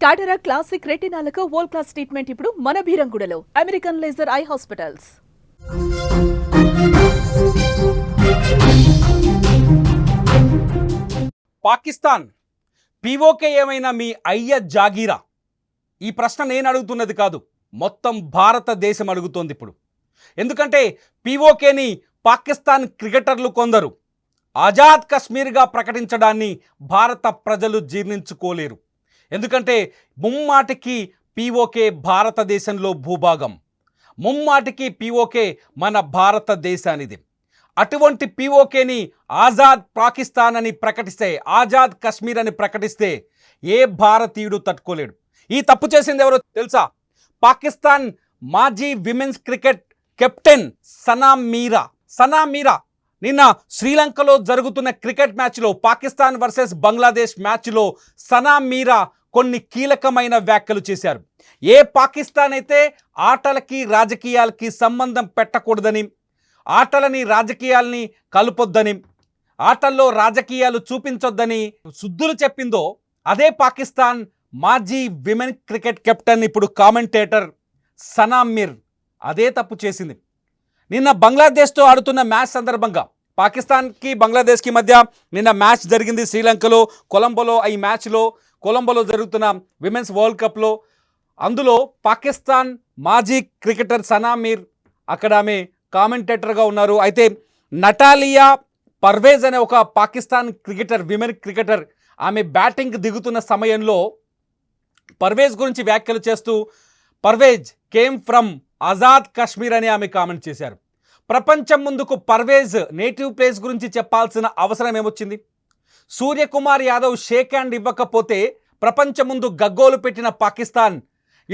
టాటరా classic రెటినాలకు world class treatment ఇప్పుడు మన బీరంగుడలో American laser eye hospitals Pakistan PoK ఏమైనా మీ అయ్య జాగీరా? ఈ ప్రశ్న నేను అడుగుతున్నది కాదు మొత్తం భారతదేశం అడుగుతోంది ఇప్పుడు. ఎందుకంటే పీఓకేని పాకిస్తాన్ క్రికెటర్లు కొందరు. ఆజాద్ కశ్మీర్గా ప్రకటించడాన్ని భారత ప్రజలు జీర్ణించుకోలేరు. ఎందుకంటే ముమ్మాటికి పీఓకే భారతదేశంలో భూభాగం. ముమ్మాటికి పీఓకే మన భారతదేశానిది. అటువంటి పీఓకేని ఆజాద్ పాకిస్తాన్ అని ప్రకటిస్తే ఆజాద్ కశ్మీర్ అని ప్రకటిస్తే ఏ భారతీయుడు తట్టుకోలేడు. ఈ తప్పు చేసింది ఎవరో తెలుసా? పాకిస్తాన్ మాజీ women's cricket captain Sana Mir. Sana Mir నిన్న శ్రీలంకలో జరుగుతున్న క్రికెట్ మ్యాచ్లో పాకిస్తాన్ వర్సెస్ బంగ్లాదేశ్ మ్యాచ్లో సనా మీరా కొన్ని కీలకమైన వ్యాఖ్యలు చేశారు. ఏ పాకిస్తాన్ అయితే ఆటలకి రాజకీయాలకి సంబంధం పెట్టకూడదని ఆటలని రాజకీయాల్ని కలుపొద్దని ఆటల్లో రాజకీయాలు చూపించొద్దని శుద్ధులు చెప్పిందో అదే పాకిస్తాన్ మాజీ విమెన్ క్రికెట్ కెప్టెన్ ఇప్పుడు కామెంటేటర్ సనా మీర్ అదే తప్పు చేసింది. నిన్న బంగ్లాదేశ్తో ఆడుతున్న మ్యాచ్ సందర్భంగా పాకిస్తాన్కి బంగ్లాదేశ్కి మధ్య నిన్న మ్యాచ్ జరిగింది శ్రీలంకలో కొలంబోలో. ఈ మ్యాచ్లో కొలంబోలో జరుగుతున్న విమెన్స్ వరల్డ్ కప్లో అందులో పాకిస్తాన్ మాజీ క్రికెటర్ సనా మీర్ అక్కడ ఆమె కామెంటేటర్గా ఉన్నారు. అయితే నటాలియా పర్వేజ్ అనే ఒక పాకిస్తాన్ క్రికెటర్ విమెన్ క్రికెటర్ ఆమె బ్యాటింగ్ దిగుతున్న సమయంలో పర్వేజ్ గురించి వ్యాఖ్యలు చేస్తూ పర్వేజ్ కేమ్ ఫ్రమ్ ఆజాద్ కాశ్మీర్ అని ఆమె కామెంట్ చేశారు. ప్రపంచం ముందుకు పర్వేజ్ నేటివ్ ప్లేస్ గురించి చెప్పాల్సిన అవసరం ఏమొచ్చింది? సూర్యకుమార్ యాదవ్ షేక్ హ్యాండ్ ఇవ్వకపోతే ప్రపంచం ముందు గగ్గోలు పెట్టిన పాకిస్తాన్.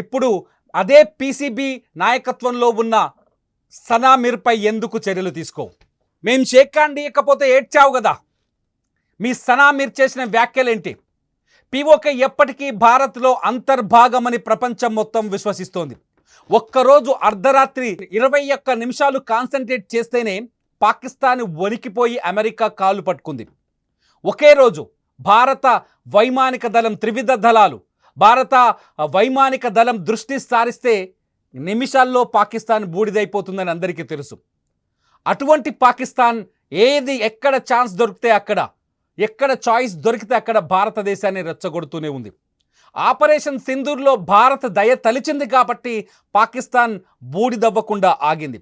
ఇప్పుడు అదే పీసీబీ నాయకత్వంలో ఉన్న సనా మీర్పై ఎందుకు చర్యలు తీసుకో? మేము షేక్ హ్యాండ్ ఇవ్వకపోతే ఏడ్చావు కదా మీ సనా మీర్ చేసిన వ్యాఖ్యలేంటి? పీఓకే ఎప్పటికీ భారత్లో అంతర్భాగమని ప్రపంచం మొత్తం విశ్వసిస్తోంది. ఒక్కరోజు అర్ధరాత్రి ఇరవై ఒక్క నిమిషాలు కాన్సన్ట్రేట్ చేస్తేనే పాకిస్తాన్ వణికిపోయి అమెరికా కాలు పట్టుకుంది. ఒకే రోజు భారత వైమానిక దళం త్రివిధ దళాలు భారత వైమానిక దళం దృష్టి సారిస్తే నిమిషాల్లో పాకిస్తాన్ బూడిదైపోతుందని అందరికీ తెలుసు. అటువంటి పాకిస్తాన్ ఏది ఎక్కడ ఛాన్స్ దొరికితే అక్కడ ఎక్కడ చాయిస్ దొరికితే అక్కడ భారతదేశాన్ని రెచ్చగొడుతూనే ఉంది. ఆపరేషన్ సింధూర్లో భారత్ దయ తలిచింది కాబట్టి పాకిస్తాన్ బూడిదవ్వకుండా ఆగింది.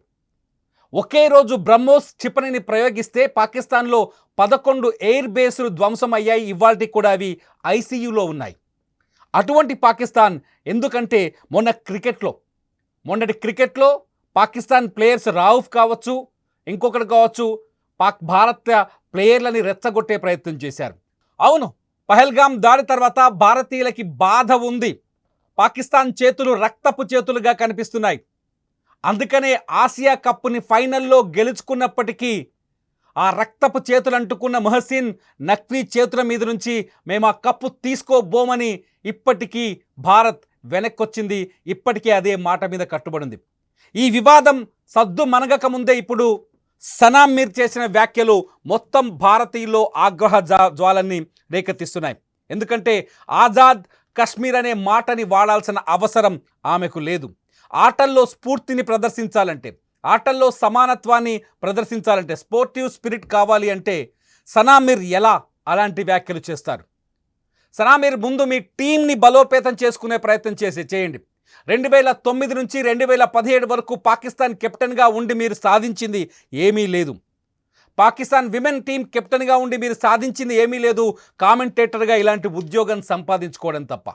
ఒకే రోజు బ్రహ్మోస్ క్షిపణిని ప్రయోగిస్తే పాకిస్తాన్లో పదకొండు ఎయిర్ బేసులు ధ్వంసం అయ్యాయి కూడా అవి ఐసీయూలో ఉన్నాయి. అటువంటి పాకిస్తాన్ ఎందుకంటే మొన్న క్రికెట్లో మొన్నటి క్రికెట్లో పాకిస్తాన్ ప్లేయర్స్ రావుఫ్ కావచ్చు ఇంకొకటి కావచ్చు పాక్ భారత ప్లేయర్లని రెచ్చగొట్టే ప్రయత్నం చేశారు. అవును పహల్గామ్ దాడి తర్వాత భారతీయులకి బాధ ఉంది. పాకిస్తాన్ చేతులు రక్తపు చేతులుగా కనిపిస్తున్నాయి. అందుకనే ఆసియా కప్పుని ఫైనల్లో గెలుచుకున్నప్పటికీ ఆ రక్తపు చేతులు అంటుకున్న మహసిన్ నక్వీ చేతుల మీద నుంచి మేము ఆ కప్పు తీసుకోబోమని ఇప్పటికీ భారత్ వెనక్కొచ్చింది. ఇప్పటికీ అదే మాట మీద కట్టుబడింది. ఈ వివాదం సద్దు మనగక ముందే ఇప్పుడు సనాం మీర్ చేసిన వ్యాఖ్యలు మొత్తం భారతీయుల్లో ఆగ్రహ జా- జ్వాలన్ని రేకెత్తిస్తున్నాయి. ఎందుకంటే ఆజాద్ కశ్మీర్ అనే మాటని వాడాల్సిన అవసరం ఆమెకు లేదు. ఆటల్లో స్ఫూర్తిని ప్రదర్శించాలంటే ఆటల్లో సమానత్వాన్ని ప్రదర్శించాలంటే స్పోర్టివ్ స్పిరిట్ కావాలి అంటే సనామీర్ ఎలా అలాంటి వ్యాఖ్యలు చేస్తారు. సనామీర్ ముందు మీ టీంని బలోపేతం చేసుకునే ప్రయత్నం చేసి చేయండి. రెండు వేల తొమ్మిది నుంచి రెండు వేల పదిహేడు వరకు పాకిస్తాన్ కెప్టెన్గా ఉండి మీరు సాధించింది ఏమీ లేదు. పాకిస్తాన్ విమెన్ టీం కెప్టెన్గా ఉండి మీరు సాధించింది ఏమీ లేదు. కామెంటేటర్గా ఇలాంటి ఉద్యోగం సంపాదించుకోవడం తప్ప.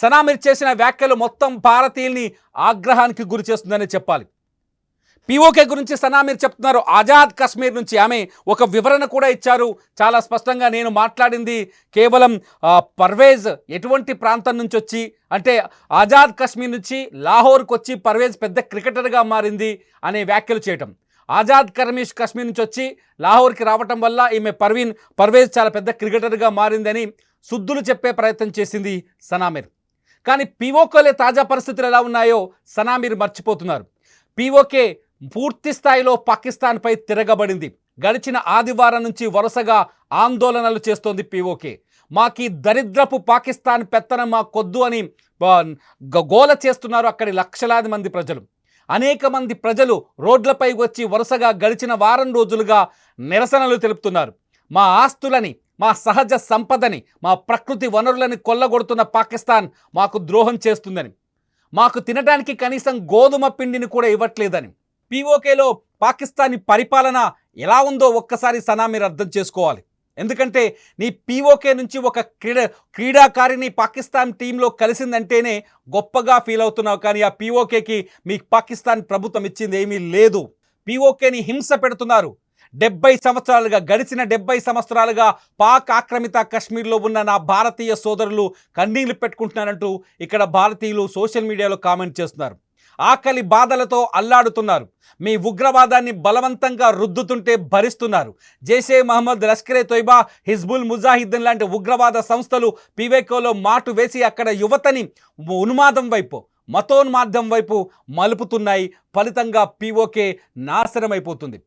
సనామీర్ చేసిన వ్యాఖ్యలు మొత్తం భారతీయుల్ని ఆగ్రహానికి గురి చేస్తుందని చెప్పాలి. పిఓకే గురించి సనామీర్ చెప్తున్నారు. ఆజాద్ కాశ్మీర్ నుంచి ఆమె ఒక వివరణ కూడా ఇచ్చారు. చాలా స్పష్టంగా నేను మాట్లాడింది కేవలం పర్వేజ్ ఎటువంటి ప్రాంతం నుంచి వచ్చి అంటే ఆజాద్ కాశ్మీర్ నుంచి లాహోర్కి వచ్చి పర్వేజ్ పెద్ద క్రికెటర్గా మారింది అనే వ్యాఖ్యలు చేయటం. ఆజాద్ కర్మీష్ కాశ్మీర్ నుంచి వచ్చి లాహోర్కి రావటం వల్ల ఈమె పర్వీన్ పర్వేజ్ చాలా పెద్ద క్రికెటర్గా మారిందని శుద్ధులు చెప్పే ప్రయత్నం చేసింది సనామీర్. కానీ పీఓకేలే తాజా పరిస్థితులు ఎలా ఉన్నాయో సనా మీరు మర్చిపోతున్నారు. పీఓకే పూర్తి స్థాయిలో పాకిస్తాన్పై తిరగబడింది. గడిచిన ఆదివారం నుంచి వరుసగా ఆందోళనలు చేస్తోంది పీఓకే. మాకి దరిద్రపు పాకిస్తాన్ పెత్తనం మా కొద్దు అని గోల చేస్తున్నారు అక్కడి లక్షలాది మంది ప్రజలు. అనేక మంది ప్రజలు రోడ్లపై వచ్చి వరుసగా గడిచిన వారం రోజులుగా నిరసనలు తెలుపుతున్నారు. మా ఆస్తులని మా సహజ సంపదని మా ప్రకృతి వనరులని కొల్లగొడుతున్న పాకిస్తాన్ మాకు ద్రోహం చేస్తుందని. మాకు తినడానికి కనీసం గోధుమ పిండిని కూడా ఇవ్వట్లేదని. పీఓకేలో పాకిస్తానీ పరిపాలన ఎలా ఉందో ఒక్కసారి సనా మీరు అర్థం చేసుకోవాలి. ఎందుకంటే నీ పీఓకే నుంచి ఒక క్రీడ క్రీడాకారిని పాకిస్తాన్ టీంలో కలిసిందంటేనే గొప్పగా ఫీల్ అవుతున్నావు. కానీ ఆ పీఓకేకి మీ పాకిస్తాన్ ప్రభుత్వం ఇచ్చింది ఏమీ లేదు. పీఓకేని హింస పెడుతున్నారు. డెబ్బై సంవత్సరాలుగా గడిచిన డెబ్బై సంవత్సరాలుగా పాక్ ఆక్రమిత కశ్మీర్లో ఉన్న నా భారతీయ సోదరులు కన్నీళ్ళు పెట్టుకుంటున్నారంటూ ఇక్కడ భారతీయులు సోషల్ మీడియాలో కామెంట్ చేస్తున్నారు. ఆకలి బాధలతో అల్లాడుతున్నారు. మీ ఉగ్రవాదాన్ని బలవంతంగా రుద్దుతుంటే భరిస్తున్నారు. జైషే మహమ్మద్ లష్కరే తొయ్బా హిజ్బుల్ ముజాహిద్దీన్ లాంటి ఉగ్రవాద సంస్థలు పివేకోలో మాటు వేసి అక్కడ యువతని ఉన్మాదం వైపు మతోన్మాదం వైపు మలుపుతున్నాయి. ఫలితంగా పీఓకే నాశనమైపోతుంది.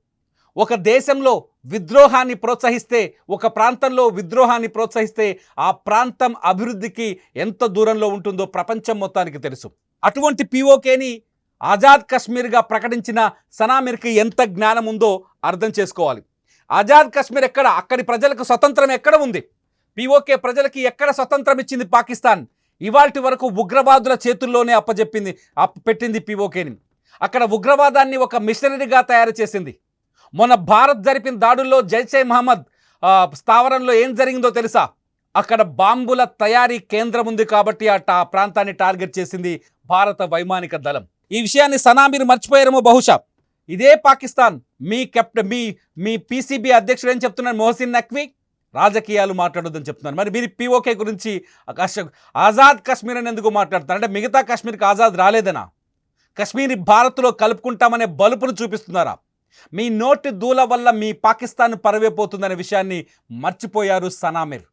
ఒక దేశంలో విద్రోహాన్ని ప్రోత్సహిస్తే ఒక ప్రాంతంలో విద్రోహాన్ని ప్రోత్సహిస్తే ఆ ప్రాంతం అభివృద్ధికి ఎంత దూరంలో ఉంటుందో ప్రపంచం మొత్తానికి తెలుసు. అటువంటి పిఓకేని ఆజాద్ కశ్మీర్గా ప్రకటించిన సనామీర్కి ఎంత జ్ఞానం ఉందో అర్థం చేసుకోవాలి. ఆజాద్ కశ్మీర్ ఎక్కడ? అక్కడి ప్రజలకు స్వతంత్రం ఎక్కడ ఉంది? పీఓకే ప్రజలకి ఎక్కడ స్వతంత్రం ఇచ్చింది పాకిస్తాన్? ఇవాటి వరకు ఉగ్రవాదుల చేతుల్లోనే అప్పజెప్పింది అప్ప పెట్టింది పిఓకేని. అక్కడ ఉగ్రవాదాన్ని ఒక మిషనరీగా తయారు చేసింది. మొన్న భారత్ జరిపిన దాడుల్లో జైషే మహమ్మద్ స్థావరంలో ఏం జరిగిందో తెలుసా? అక్కడ బాంబుల తయారీ కేంద్రం ఉంది కాబట్టి ఆ ప్రాంతాన్ని టార్గెట్ చేసింది భారత వైమానిక దళం. ఈ విషయాన్ని సనా మీరు మర్చిపోయారేమో బహుశా. ఇదే పాకిస్తాన్. మీ కెప్టెన్ మీ మీ పీసీబీ అధ్యక్షుడు ఏం చెప్తున్నాడు? మొహసిన్ నక్వీ రాజకీయాలు మాట్లాడొద్దని చెప్తున్నారు మరి మీరు పీఓకే గురించి ఆజాద్ కాశ్మీర్ అని ఎందుకు మాట్లాడుతున్నారు? అంటే మిగతా కాశ్మీర్కి ఆజాద్ రాలేదనా? కశ్మీర్ భారత్లో కలుపుకుంటామనే బలుపును చూపిస్తున్నారా? మీ నోటి దూల వల్ల మీ పాకిస్తాన్ పరవేపోతుందనే విషయాన్ని మర్చిపోయారు సనామిర్.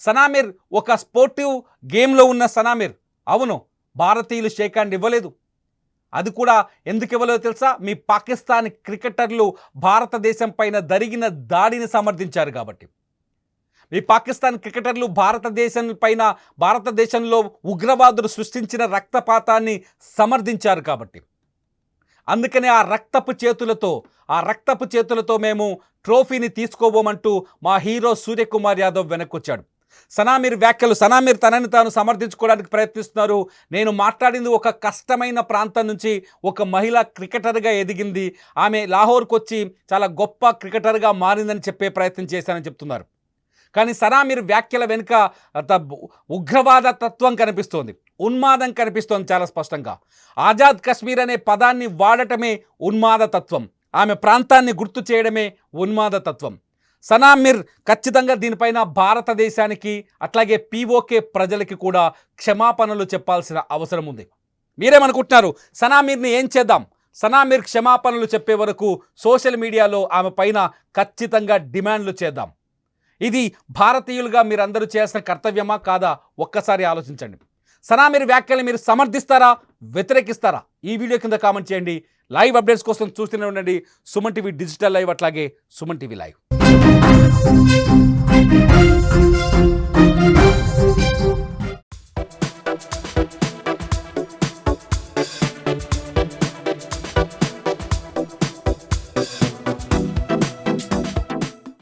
సనామిర్ ఒక స్పోర్టివ్ గేమ్లో ఉన్న సనామిర్. అవును భారతీయులు షేక్ హ్యాండ్ ఇవ్వలేదు. అది కూడా ఎందుకు ఇవ్వలేదో తెలుసా? మీ పాకిస్తాన్ క్రికెటర్లు భారతదేశం పైన జరిగిన దాడిని సమర్థించారు కాబట్టి. మీ పాకిస్తాన్ క్రికెటర్లు భారతదేశం పైన భారతదేశంలో ఉగ్రవాదులు సృష్టించిన రక్తపాతాన్ని సమర్థించారు కాబట్టి. అందుకనే ఆ రక్తపు చేతులతో ఆ రక్తపు చేతులతో మేము ట్రోఫీని తీసుకోబోమంటూ మా హీరో సూర్యకుమార్ యాదవ్ వెనక్కొచ్చాడు. సనామీర్ వ్యాఖ్యలు సనామీర్ తనని తాను సమర్థించుకోవడానికి ప్రయత్నిస్తున్నారు. నేను మాట్లాడింది ఒక కష్టమైన ప్రాంతం నుంచి ఒక మహిళ క్రికెటర్గా ఎదిగింది. ఆమె లాహోర్కి వచ్చి చాలా గొప్ప క్రికెటర్గా మారిందని చెప్పే ప్రయత్నం చేశానని చెప్తున్నారు. కానీ సనామీర్ వ్యాఖ్యల వెనుక త- ఉగ్రవాద తత్వం కనిపిస్తోంది. ఉన్మాదం కనిపిస్తోంది చాలా స్పష్టంగా. ఆజాద్ కశ్మీర్ అనే పదాన్ని వాడటమే ఉన్మాద తత్వం. ఆమె ప్రాంతాన్ని గుర్తు చేయడమే ఉన్మాద తత్వం. సనామీర్ ఖచ్చితంగా దీనిపైన భారతదేశానికి అట్లాగే పీఓకే ప్రజలకి కూడా క్షమాపణలు చెప్పాల్సిన అవసరం ఉంది. మీరేమనుకుంటున్నారు? సనామీర్ని ఏం చేద్దాం? సనామీర్ క్షమాపణలు చెప్పే వరకు సోషల్ మీడియాలో ఆమె పైన ఖచ్చితంగా డిమాండ్లు చేద్దాం. ఇది భారతీయులుగా మీరందరూ చేసిన కర్తవ్యమా కాదా? ఒక్కసారి ఆలోచించండి. సనా మీరు వ్యాఖ్యలు మీరు సమర్థిస్తారా? వ్యతిరేకిస్తారా? ఈ వీడియో కింద కామెంట్ చేయండి. లైవ్ అప్డేట్స్ కోసం చూస్తూనే ఉండండి. సుమన్ టీవీ డిజిటల్ లైవ్ అట్లాగే సుమన్ టీవీ లైవ్.